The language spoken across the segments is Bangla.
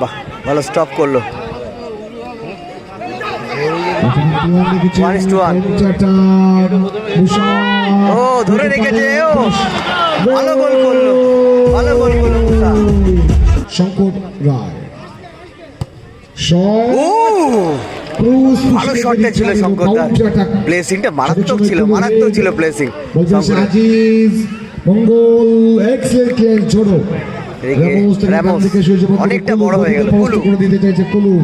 বাহ ভালো স্টপ করল. ও, ধরে রেখেছে, ও। ভালো গোল করল। ভালো গোল করল শঙ্কর রায় ও ভালো শটটা ছিল শঙ্করদার প্লেসিংটা মারাত্মক ছিল মারাত্মক ছিল placing Aziz Mangal excel clear ছোড়ো অনেকটা বড় হয়ে গেল। কুলু। দিতে চাইছে কুলু।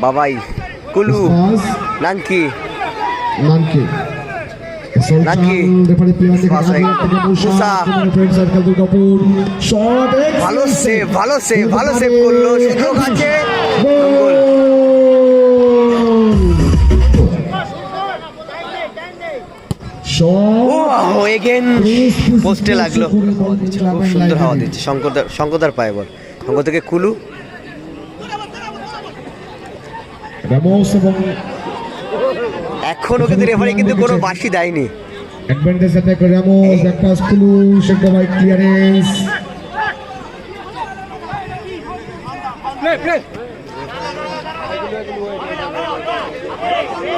বাবাই কুলু। নানকি। নানকি। নাকি? ভালো সেভ ভালো সেভ ভালো সেভ করল সুযোগ আছে। পোস্টে লাগল। খুব সুন্দর হাওয়া দিচ্ছে। শঙ্করদার শঙ্করদার পায়ে বল। শঙ্কর থেকে কুলু। রামোস এবং এখনও কিন্তু রেফারি কিন্তু কোনো বাসি দেয়নি। Advantage attack Ramos back pass Kulu Sheikh clearance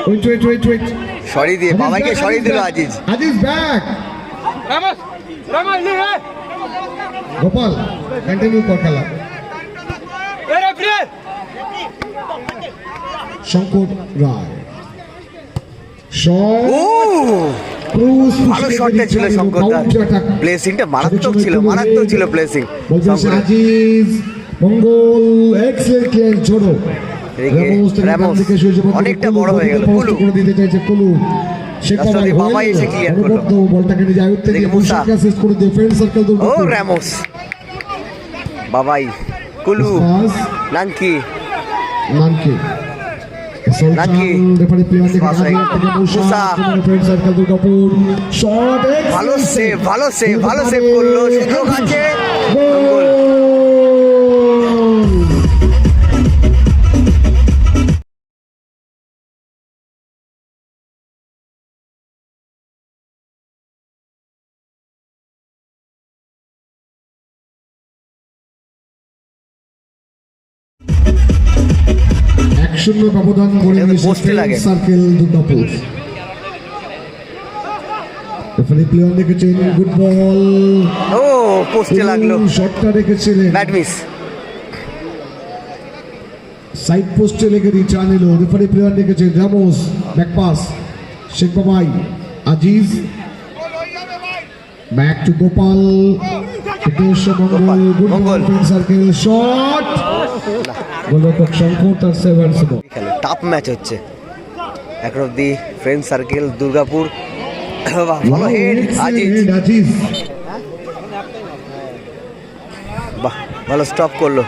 wait wait wait wait sorry দিয়ে বাবাইকে সরি দিল Aziz Aziz back! Ramos, libre! Gopal continue কর খেলা. শঙ্কর রায়। ভালো শটটা ছিল শঙ্করদার। প্লেসিংটা মারাত্মক ছিল মারাত্মক ছিল প্লেসিং মঙ্গল এক্সেল ছোড়ো অনেকটা বড় হয়ে গেল। কুলু। করে দিতে চাইছে কুলু। সে রাস্তা বাবাই এসে clear করল। অনবদ্য বলটাকে নিজে আয়ত্তে এদিকে নিয়ে অ্যাসিস্ট করে দিয়ে ফ্রেন্ড সার্কেল দূর ও র্যামোস বাবাই। কুলু। নানকি। নানকি। নাকি? ভালো সেভ ভালো সেভ ভালো সেভ করল। সুযোগ আছে। শূন্য ব্যবধান করে। সার্কেল দুর্গাপুর। রেফারি প্লেয়ার রেখেছেন গুড বল ও পোস্টে লাগল। শটটা রেখেছিলেন। ব্যাট মিস সাইড পোস্টে লেগে রিটার্ন এলো। রেফারি প্লেয়ার রেখেছেন Ramos back pass Sheikh Babai Aziz back to Gopal Hitesh good Mangal. Circle shot গোলরক্ষক শঙ্কর তার সেভেন খেলে টাফ ম্যাচ হচ্ছে। এখন অব্দি ফ্রেন্ড সার্কেল দুর্গাপুর। বাহ, ভালো হেড আজিজ আজিজ বাহ ভালো স্টপ করল।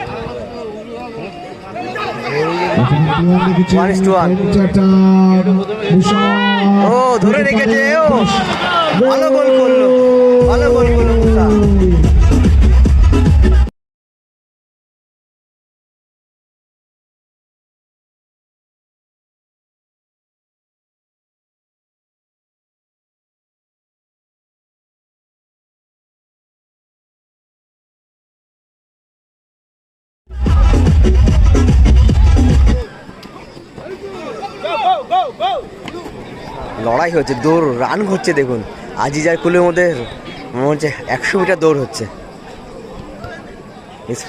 ও, ধরে রেখেছে, ও। ভালো গোল লড়াই হচ্ছে দৌড় রান হচ্ছে দেখুন। আজিজ আর কুলের মধ্যে মনে হচ্ছে একশো মিটার দৌড় হচ্ছে। Miss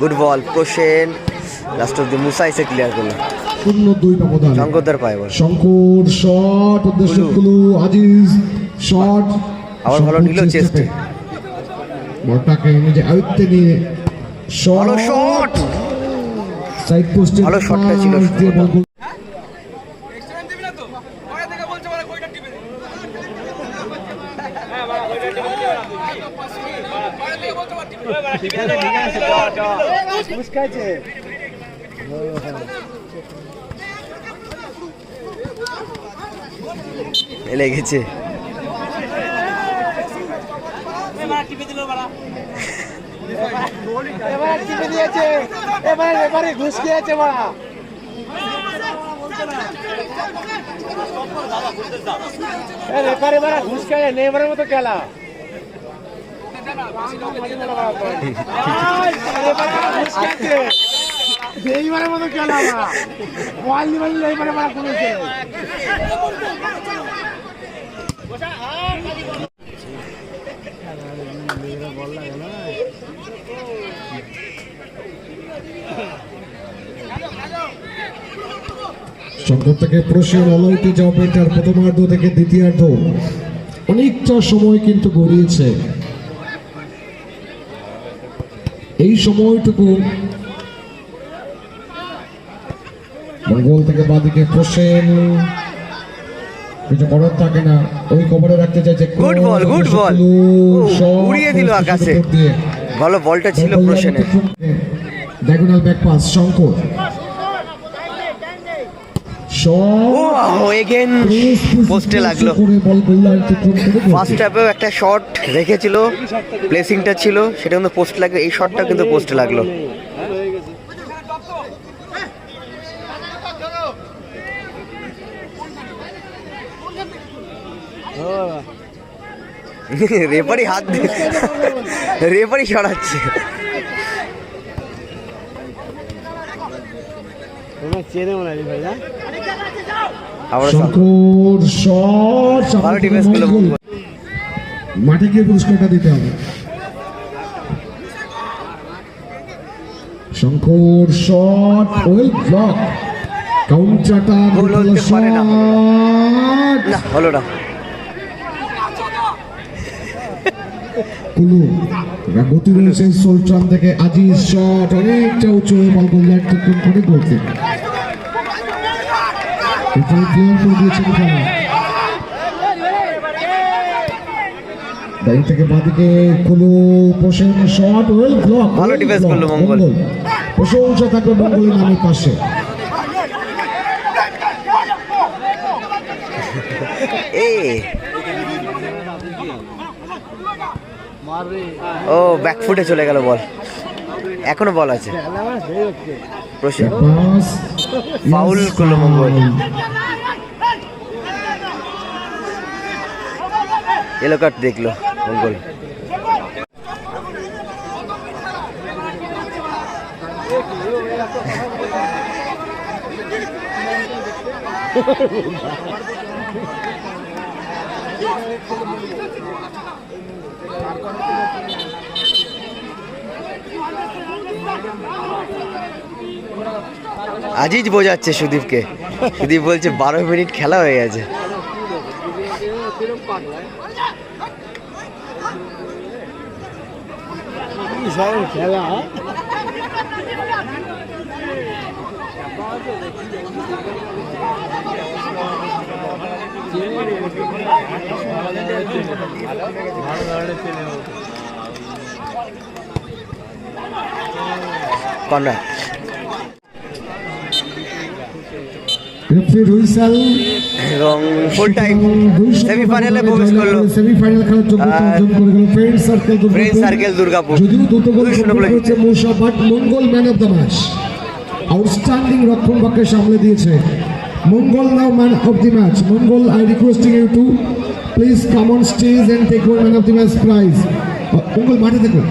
good ball Prasen last of the Musa এসে ক্লিয়ার করল। শূন্য দুই ব্যবধান। শঙ্করদার পায়ে বল। শঙ্কর শট উদ্দেশ্য কুলু। আজিজ শট আবার ভালো নিল চেস্টে। বলটাকে নিজে আয়ত্তে নিয়ে শট শট সাইড পোস্টে ভালো শটটা ছিল দিয়ে বল গোল এক্সট্রা দিবি না তো ওরা থেকে বলছে বলে কইটা টিপে দে হ্যাঁ বাবা কইটা টিপে দে ওরা থেকে বলছে বলে টিপে দে টিপে দে ঠিক আছে মুস্কাইছে লেগেছে এবার টিপে দিয়েছে এবার এবারে ঘুষ খেয়েছে বাড়া। রেফারি বাড়া ঘুষ খেয়ে নেইমারের মতো খেলা। নেইমারের মতো খেলা থেকে প্রশ্নের অলৌকিক প্রথমার্ধ থেকে দ্বিতীয়ার্ধ অনেকটা সময় কিন্তু গড়িয়েছে। এই সময়টুকু মঙ্গল থেকে বাদিকে প্রসেন কিছু করার থাকে না ওই কভারে রাখতে চাইছে গুড বল গুড বল উড়িয়ে দিল আকাশে। ভালো বলটা ছিল প্রসেনের। Diagonal back pass Shankar. ও এগেন পোস্টে লাগল ফার্স্ট হাফেও একটা শট রেখেছিল। প্লেসিংটা ছিল সেটা কিন্তু পোস্ট লাগল। এই শটটা কিন্তু পোস্টে লাগল। রেফারি হাত দিয়ে রেফারি সরাচ্ছে। চেনে মনে হয় ভাই না মাঠে গিয়ে পুরস্কারটা দিতে হবে। Shankar shot well block. কাউন্টারটা goal হতে পারে না। না হলো না। কুলু গতি রয়েছে সোলট্রাম থেকে আজিজ শট। অনেকটা উঁচু বল গোল করে গোলকে এখানে ক্লিয়ার করে দিয়েছে এখানে ডাইন থেকে বাদিকে কুলু পোষণ শট ওয়েল ব্লক ভালো defense করল মঙ্গল। প্রশংসা থাকবে মঙ্গলের নামের পাশে। এ। ও ব্যাক ফুটে চলে গেল বল এখনও বল আছে। প্রসেন Foul করল মঙ্গল। কার্ড দেখল মঙ্গল আজিজ বোঝাচ্ছে সুদীপকে। সুদীপ বলছে বারো মিনিট খেলা হয়ে গেছে। খেলা রুইসাল এবং ফুল টাইম সেমিফাইনালে প্রবেশ করল। সেমিফাইনাল খেলার যোগ্যতা করে গেল friend circle friend circle Durgapur. যদিও দ্রুত গোল দুই শূন্য সম্পন্ন গোলে করেছে Musa but Mangal man of the match outstanding রক্ষণ সামলে দিয়েছে। Mangal now man of the match Mangal I requesting you to please come on stage and take one man of the match prize Mangal মাঠে দেখুন